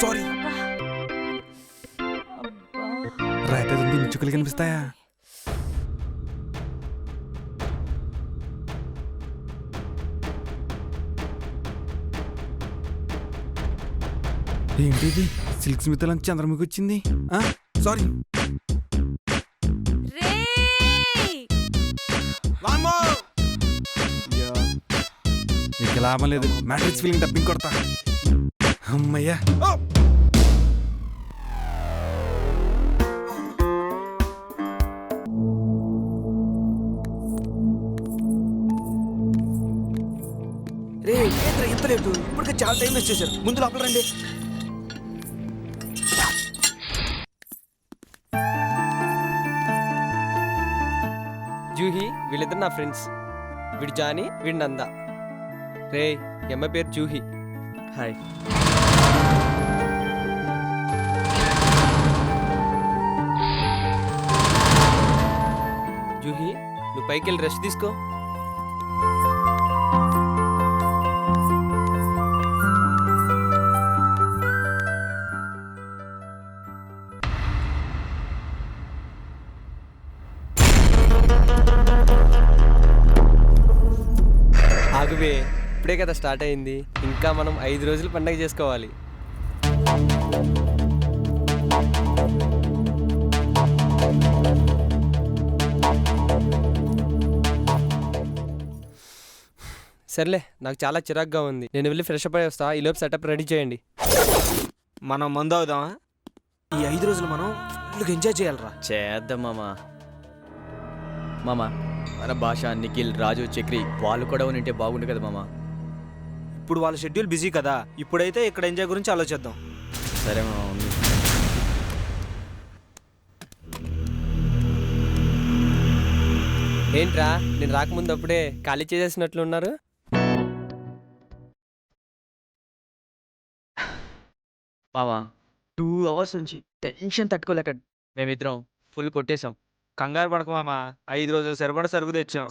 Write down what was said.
Sorry right ఉంది చుక్కలు కనిపిస్తాయా? ఏంటి ఇది సిల్క్ స్మిత్ నుంచి చంద్రముఖి వచ్చింది? సారీ ఇక లాభం లేదు. మ్యాట్రిక్స్ ఫీలింగ్ డబ్బింగ్ కొడతా. అమ్మయ్యా. రే ఏంట్రా ఇంత లేటు? ఇప్పటికే చాలా టైం వేస్ట్ చేశారు. ముందు లోపల రండి. జూహి వీళ్ళిద్దరు నా ఫ్రెండ్స్. వీడు జానీ వీడు నంద. రే అమ్మాయి పేరు జూహి. హాయ్. జూహి నువ్వు పైకి వెళ్ళి రెస్ట్ తీసుకో. ఆగువే ఇప్పుడే కదా స్టార్ట్ అయింది. ఇంకా మనం ఐదు రోజులు పండగ చేసుకోవాలి. సర్లే నాకు చాలా చిరాగ్గా ఉంది. నేను వెళ్ళి ఫ్రెష్ అప్ అయి వస్తా. ఈ లోపు సెటప్ రెడీ చేయండి. మనం మందు అవుదామా? ఈ ఐదు రోజులు మనం ఫుల్గా ఎంజాయ్ చేయాలరా. చేద్దాం మామా. మామ మన భాష నిఖిల్ రాజు చక్రి వాళ్ళు కూడా ఉంటే బాగుండు కదా మామ. ఇప్పుడు వాళ్ళ షెడ్యూల్ బిజీ కదా. ఇప్పుడైతే ఇక్కడ ఎంజాయ్ గురించి ఆలోచిద్దాం. సరే మామ ఉంది. ఏంట్రా నేను రాకముందు అప్పుడే ఖాళీ చేసేసినట్లు ఉన్నారు మావా టూ అవర్స్ నుంచి టెన్షన్ తట్టుకోలేక మేమిద్దరం ఫుల్ కొట్టేశాం. కంగారు పడక మామ. ఐదు రోజులు సరిపడ సరుకు తెచ్చాం.